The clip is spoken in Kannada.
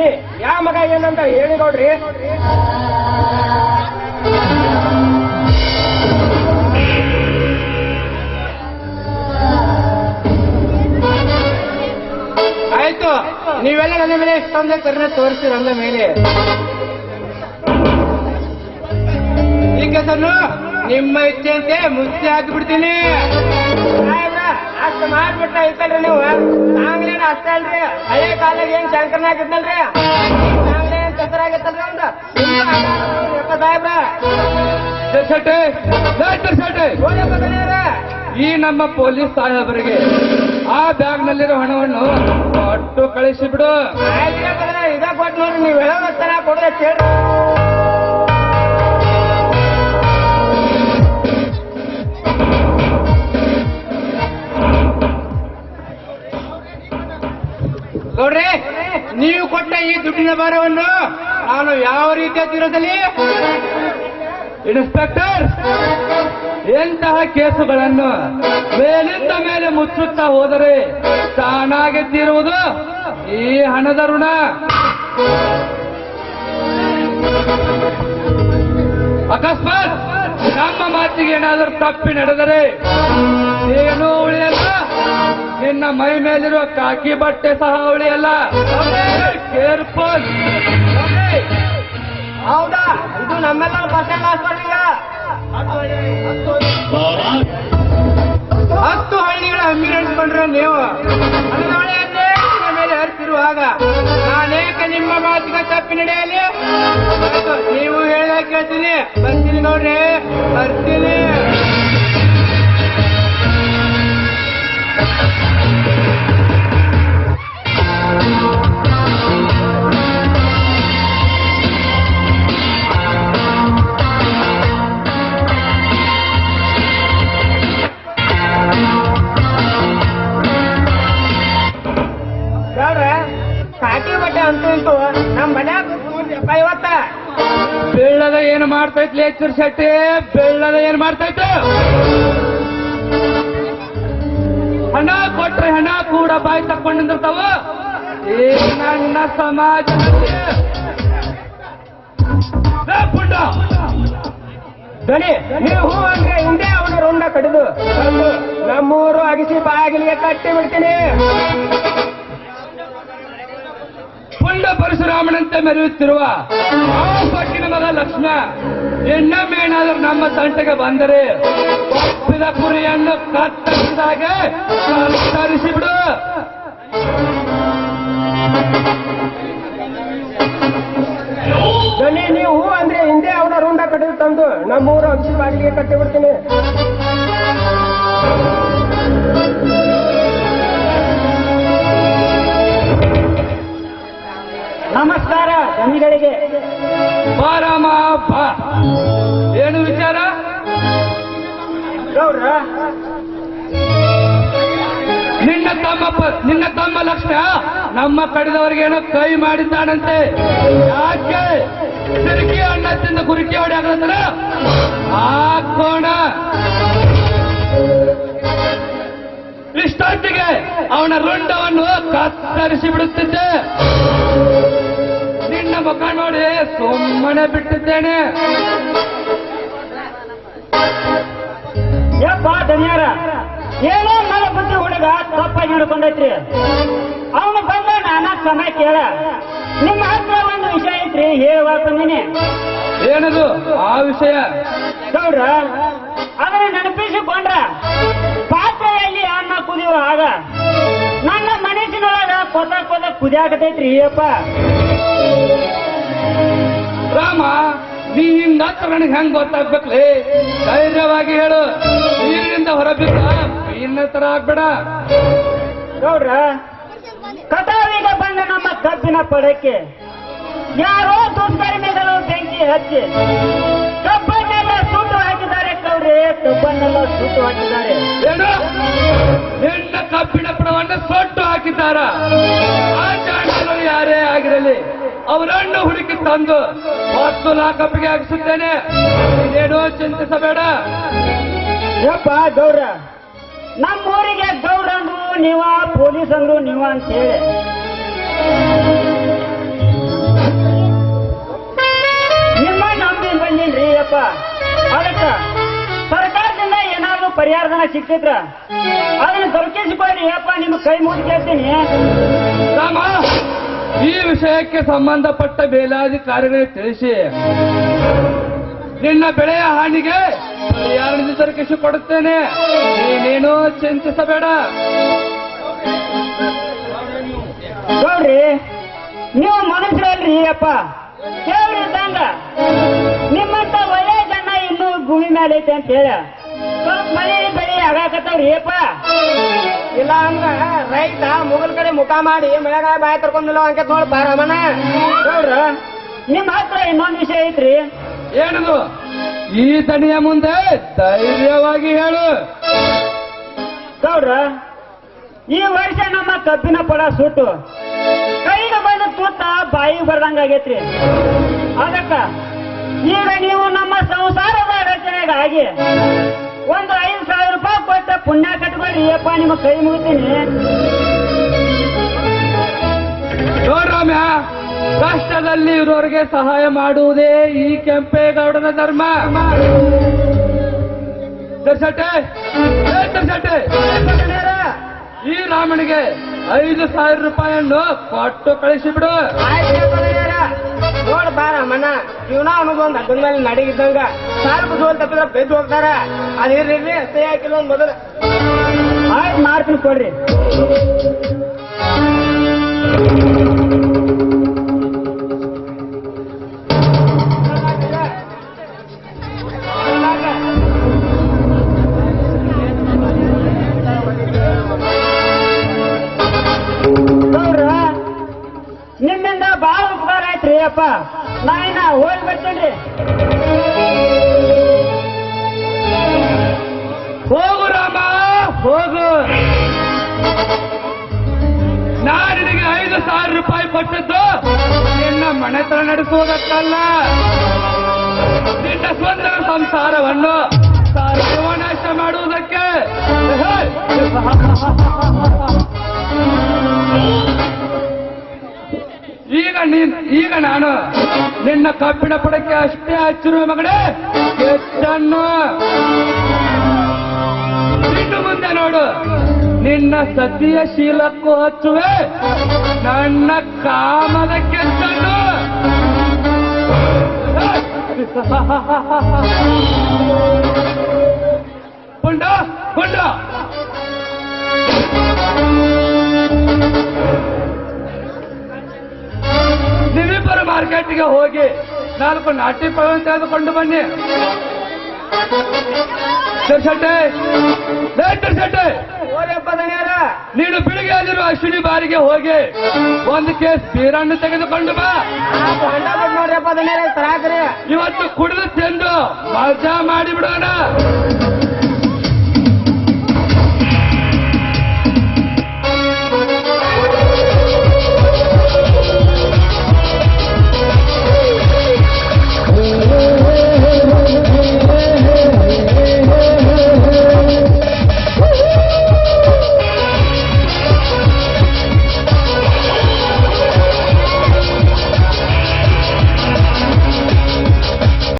ದನಿ ಯಾವ ಮಗ ಏನಂತ ಹೇಳಿ ನೋಡ್ರಿ. ಆಯ್ತು. ನೀವೆಲ್ಲ ನನ್ನ ಮೇಲೆ ಇಷ್ಟೊಂದೇ ಕರುಣೆ ತೋರಿಸ್ತೀರ ಮೇಲೆ. ಈಗ ಸರ್ ನಿಮ್ಮ ಇಚ್ಛೆಯಂತೆ ಮುಚ್ಚಿ ಹಾಕಿಬಿಡ್ತೀನಿ. ಅಷ್ಟು ಮಾಡ್ಬಿಟ್ಟ ಐತಲ್ರಿ ನೀವು? ನಾಂಗ್ಲೇನ ಅಷ್ಟೇ ಅಲ್ರಿ? ಹಳೆ ಕಾಲಾಗ ಏನ್ ಶಂಕರನಾಗ ಇದ್ನಲ್ರಿ ನಾಂಗ್ಲೇ ಏನ್ ಕೆಸರಾಗಿತ್ತಲ್ರಿ ಒಂದು ಸಾಹೇಬ್ರ. ಶೆಟ್ಟೆ ಶೆಟ್ಟೆ. ಈ ನಮ್ಮ ಪೊಲೀಸ್ ಸಾಹೇಬರಿಗೆ ಆ ಬ್ಯಾಗ್ ನಲ್ಲಿರೋ ಹಣವನ್ನು ಕೊಟ್ಟು ಕಳಿಸಿ ಬಿಡು ಆಯ್ತ್ರಿ ಕಣಣ್ಣ, ಇದ ಕೊಟ್ಟು ನೋಡ್ರಿ ನೀವು ಹೇಳೋ ಕೊಡೋದ ಕೇಳ್ರಿ ನೀವು ಕೊಟ್ಟ ಈ ದುಡ್ಡಿನ ಭಾರವನ್ನು ನಾನು ಯಾವ ರೀತಿಯ ತೀರದಲ್ಲಿ ಇನ್ಸ್ಪೆಕ್ಟರ್ ಎಂತಹ ಕೇಸುಗಳನ್ನು ಮೇಲಿಂದ ಮೇಲೆ ಮುಚ್ಚುತ್ತಾ ಹೋದರೆ ತಾನಾಗೆ ತೀರುವುದು ಈ ಹಣದ ಋಣ. ಅಕಸ್ಮಾತ್ ನಮ್ಮ ಮಾತಿಗೆ ಏನಾದರೂ ತಪ್ಪಿ ನಡೆದರೆ ಏನೂ ಉಳಿಯಲ್ಲ? ನಿನ್ನ ಮೈ ಮೇಲಿರುವ ಕಾಕಿ ಬಟ್ಟೆ ಸಹ ಉಳಿಯಲ್ಲ. ಕೇರ್ಫುಲ್ ಹೌದಾ? ಇದು ನಮ್ಮೆಲ್ಲರ ಪರ್ಸೆಂಟ್ ಹಾಸ್ಪಿಟಲ್ ಹತ್ತು ಹಳ್ಳಿಗಳ ಹಮ್ಮಿ ಬಂದ್ರೆ ನೀವು. ಮೇಲೆ ಹರಿಸಿರುವಾಗ ನಾನೇಕೆ ನಿಮ್ಮ ಮಾತಿಗೆ ತಪ್ಪಿ ನಡೆಯಲಿ. ನೀವು ಹೇಳ ಕೇಳ್ತೀನಿ. ಬರ್ತೀನಿ ನೋಡ್ರಿ ಬರ್ತೀನಿ. ಏನು ಮಾಡ್ತೈತ್ ಲೇಚರ್ ಶೆಟ್ಟಿ? ಬೆಳ್ಳದ ಏನ್ ಮಾಡ್ತೈತೆ? ಹಣ ಕೊಟ್ರೆ ಹಣ ಕೂಡ ಬಾಯಿ ತಕ್ಕೊಂಡಿರ್ತಾವ ಈ ನನ್ನ ಸಮಾಜ ನೀವು ಅಂದ್ರೆ ಹಿಂದೆ ಅವನ ರೊಂಡ ಕಡಿದು. ನಮ್ಮೂರು ಅಗಿಸಿ ಬಾಗಿಲಿಗೆ ಕಟ್ಟಿ ಬಿಡ್ತೀನಿ. ಪರಶುರಾಮನಂತೆ ಮೆರೆಯುತ್ತಿರುವ ಆ ಪಟ್ಟಿನ ಮಗ ಲಕ್ಷ್ಮ. ಇನ್ನೊಮ್ಮೆ ನಮ್ಮ ತಂಟೆಗೆ ಬಂದರೆ ಒಪ್ಪಿದ ಕುರಿಯನ್ನು ಕತ್ತರಿಸಿದಾಗೆ ತರಿಸಿಬಿಡು ಬಿಡು. ದನಿ ನೀವು ಅಂದ್ರೆ ಹಿಂದೆ ಅವನ ರುಂಡ ಕಟ್ಟಿದ್ ತಂದು. ನಮ್ಮೂರು ಅಂಶ ಬಾಡಿಗೆ ಕಟ್ಟಿ ನಮಸ್ಕಾರ ಬಾರಾಮ ಏನು ವಿಚಾರ? ಗೌರ ನಿನ್ನ ತಮ್ಮ ಪ- ನಿನ್ನ ತಮ್ಮ ಲಕ್ಷ್ಮ? ನಮ್ಮ ಕಡಿದವರಿಗೇನೋ ಕೈ ಮಾಡಿದ್ದಾನಂತೆ. ಯಾಕೆ? ಸಿರಿಕಿ ಅಣ್ಣ ತಿಂದ ಗುರಿಕಿ ಹೊಡೆ ಆಗಲಂದ್ರ ಹಾಕೋಣ ಅವನ ರುಂಡವನ್ನು ಕತ್ತರಿಸಿ ಬಿಡುತ್ತಿದ್ದೆ ನಿನ್ನ ಮುಖ ನೋಡಿ ಸುಮ್ಮನೆ ಬಿಟ್ಟಿದ್ದೇನೆ. ಯಪ್ಪ ಧನ್ಯಾರ ಏನೋ ಮಳೆ ಬಂದ್ರೆ ಹುಡುಗ ತಪ್ಪಾಗಿ ಹಿಡ್ಕೊಂಡೈತ್ರಿ ಅವನು ಬಂದ ನಾನಾ ಸಮಯ ಕೇಳ. ನಿಮ್ಮ ಹತ್ರ ಒಂದು ವಿಷಯ ಐತ್ರಿ ಹೇಳುವ ಬಂದಿನಿ. ಏನದು? ಆ ವಿಷಯ? ಗೌಡ್ರ ಅದನ್ನ ನೆನಪಿಸಿಕೊಂಡ್ರ. ಕುದಿಯುವ ಆಗ. ನನ್ನ ಮನಸ್ಸಿನೊಳಗ ಕೊತ ಕೊತ ಕುದಿಯಾಕತೈತ್ರಿ ಅಪ್ಪ ರಾಮ ನೀ ಹಿಂಗತ್ರ ನನಗೆ ಹೆಂಗ್ ಗೊತ್ತಾಗ್ಬೇಕ್ಲಿ? ಧೈರ್ಯವಾಗಿ ಹೇಳು. ನೀರಿನಿಂದ ಹೊರಬಿದ್ದ ಮೀನ ತರ ಆಗ್ಬೇಡ. ನೋಡ್ರ ಕಟಾವಿಗೆ ಬಂದ ನಮ್ಮ ಕಬ್ಬಿನ ಪಡಕ್ಕೆ. ಯಾರೋ ದುಷ್ಕರ್ಮಿಗಳು ಬೆಂಕಿ ಹಚ್ಚಿ. ನೋಡ್ರಿ ಕಬ್ಬನ್ನೆಲ್ಲ ಸುಟ್ಟು ಹಾಕಿದ್ದಾರೆ. ಏನು? ನಿನ್ನ ಕಬ್ಬಿಣ ಪಣವನ್ನು ಸೊಟ್ಟು ಹಾಕಿದ್ದಾರ. ಆ ಯಾರೇ ಆಗಿರಲಿ ಅವರನ್ನು ಹುಡುಕಿ ತಂದು ಮತ್ತು ನಾ ಕಬ್ಬಿಗೆ ಹಾಕಿಸುತ್ತೇನೆ. ನೀನೇನೋ ಚಿಂತಿಸಬೇಡ. ಯಪ್ಪ ಗೌರ ನಮ್ಮ ಊರಿಗೆ ಗೌರ ಅಂದ್ರು ನೀವ ಪೊಲೀಸ್ ಅಂದ್ರು ನೀವ ಅಂತ ಹೇಳಿ ನಿಮ್ಮ ನಂಬಿ ಬಂದಿಲ್ರಿ ಅಪ್ಪ ಅದಕ್ಕ ಪರಿಹಾರಧನ ಸಿಕ್ತಿದ್ರ ಅದನ್ನ ದೊರಕಿಸಿಕೊಳ್ಳಿ ಅಪ್ಪ ನಿಮ್ಮ ಕೈ ಮುಗಿ ಕೇಳ್ತೀನಿ. ರಾಮ ಈ ವಿಷಯಕ್ಕೆ ಸಂಬಂಧಪಟ್ಟ ಮೇಲಾಧಿಕಾರಿಗಳಿಗೆ ತಿಳಿಸಿ. ನಿನ್ನ ಬೆಳೆಯ ಹಾನಿಗೆ ಪರಿಹಾರದಿಂದ ದೊರಕಿಸಿ ಕೊಡುತ್ತೇನೆ. ನೀನೇನು ಚಿಂತಿಸಬೇಡ. ನೋಡ್ರಿ ನೀವು ಮನುಷ್ಯರಲ್ರಿ ಅಪ್ಪ. ಕೇಳ್ರಿ ನಿಮ್ಮಂತ ಒಳ್ಳೆ ಜನ ಇನ್ನೂ ಭೂಮಿ ಮೇಲೆ ಐತೆ ಅಂತ ಹೇಳ. ಮಳೆ ಬೆಳೆ ಆಗಾಕತ್ತವ್ರಿ ಅಪ್ಪ ಇಲ್ಲ ಅಂದ್ರ ರೈತ ಮುಗಲ್ ಕಡೆ ಮುಖ ಮಾಡಿ ಮೇಘ ಬಾಯಿ ತರ್ಕೊಂಡಿಲ್ಲ ಅಂಕೆ ನೋಡ್ ಬಾರಮ್ಮನ ನೋಡ್ರ? ನಿಮ್ಮ ಹತ್ರ ಇನ್ನೊಂದು ವಿಷಯ ಐತ್ರಿ. ಏನದು? ಈ ತನಿಯ ಮುಂದೆ ಧೈರ್ಯವಾಗಿ ಹೇಳು. ಗೌಡ್ರ ಈ ವರ್ಷ ನಮ್ಮ ಕಬ್ಬಿನ ಪಡ ಸುಟ್ಟು ಕೈಗೆ ಬಂದು ತುತ್ತ ಬಾಯಿಗೆ ಬರ್ದಂಗ ಆಗೈತ್ರಿ. ಅದಕ್ಕ ಈಗ ನೀವು ನಮ್ಮ ಸಂಸಾರದ ರಚನೆಗಾಗಿ ಒಂದು ಐದು ಸಾವಿರ ರೂಪಾಯಿ ಕೊಟ್ಟ ಪುಣ್ಯ ಕಟ್ಬೇಡಿ ಅಪ್ಪ ನಿಮ್ಮ ಕೈ ಮುಗಿತೀನಿ. ನೋಡ್ರಾಮ್ಯ ಕಷ್ಟದಲ್ಲಿ ಇರೋರಿಗೆ ಸಹಾಯ ಮಾಡುವುದೇ ಈ ಕೆಂಪೇಗೌಡನ ಧರ್ಮ. ದರ್ಶಟೆ ಏ ದರ್ಶಟೆ ಈ ರಾಮನಿಗೆ ಐದು ಸಾವಿರ ರೂಪಾಯಿಯನ್ನು ಕೊಟ್ಟು ಕಳಿಸಿಬಿಡು. ಬಾರಮ್ಮಣ್ಣ ಜೀವನ ಅನ್ನೋದು ಒಂದು ಹಗ್ಗದ ಮೇಲೆ ನಡಗಿದ್ದಂಗ ಸಾರ್ಕು ಜೋಲ್ ತಪ್ಪಿದ್ರೆ ಬೆದ್ದು ಹೋಗ್ತಾರ. ಅದಿರ್ರಿ ಅಷ್ಟೇ ಹಾಕಿಲ್ಲ ಒಂದು ಮೊದಲು. ಆಯ್ತು ಮಾಡ್ತೀನಿ ಕೊಡ್ರಿ. ನಿಮ್ಮಿಂದ ಉಪಕಾರ ಆಯ್ತ್ರಿ ಅಪ್ಪ. ನಾ ಹೋಗಿ ಬರ್ತೇನ್ರಿ ಹೋಗು ರಾಮ, ಹೋಗು. ನಾನು ನಿನಗೆ ಐದು ಸಾವಿರ ರೂಪಾಯಿ ಕೊಟ್ಟದ್ದು, ನಿನ್ನ ಮನೆತನ ನಡೆಸುವುದಕ್ಕಲ್ಲ. ನಿನ್ನ ಸ್ವಂತ ಸಂಸಾರವನ್ನು ಸರ್ವನಾಶ ಮಾಡುವುದಕ್ಕೆ. ಈಗ ನೀನ್, ಈಗ ನಾನು ನಿನ್ನ ಕಬ್ಬಿಣ ಪಡಕ್ಕೆ ಅಷ್ಟೇ ಹಚ್ಚಿರುವ ಮಗನೇ. ಎಷ್ಟನ್ನ? ಮುಂದೆ ನೋಡು. ನಿನ್ನ ಸತಿಯ ಶೀಲಕ್ಕೂ ಹಚ್ಚುವೆ. ನನ್ನ ಕಾಮದ ಕೆಟ್ಟನ್ನು ಪುಂಡ ಪುಂಡ ಮಾರ್ಕೆಟ್ಗೆ ಹೋಗಿ ನಾಲ್ಕು ನಾಟಿ ಪಳವನ್ನು ತೆಗೆದುಕೊಂಡು ಬನ್ನಿ. ಓರಿಯಪ್ಪ ದಣಿಯಾರ ನೀನು ಬೆಳಿಗ್ಗೆಯಲ್ಲಿರುವ ಅಶ್ವಿನಿ ಬಾರಿಗೆ ಹೋಗಿ ಒಂದು ಕೇಸ್ ಬೀರಣ್ಣು ತೆಗೆದುಕೊಂಡು ಬಾ. ಇವತ್ತು ಕುಡಿದು ತಿಂದು ಮಜಾ ಮಾಡಿಬಿಡೋಣ.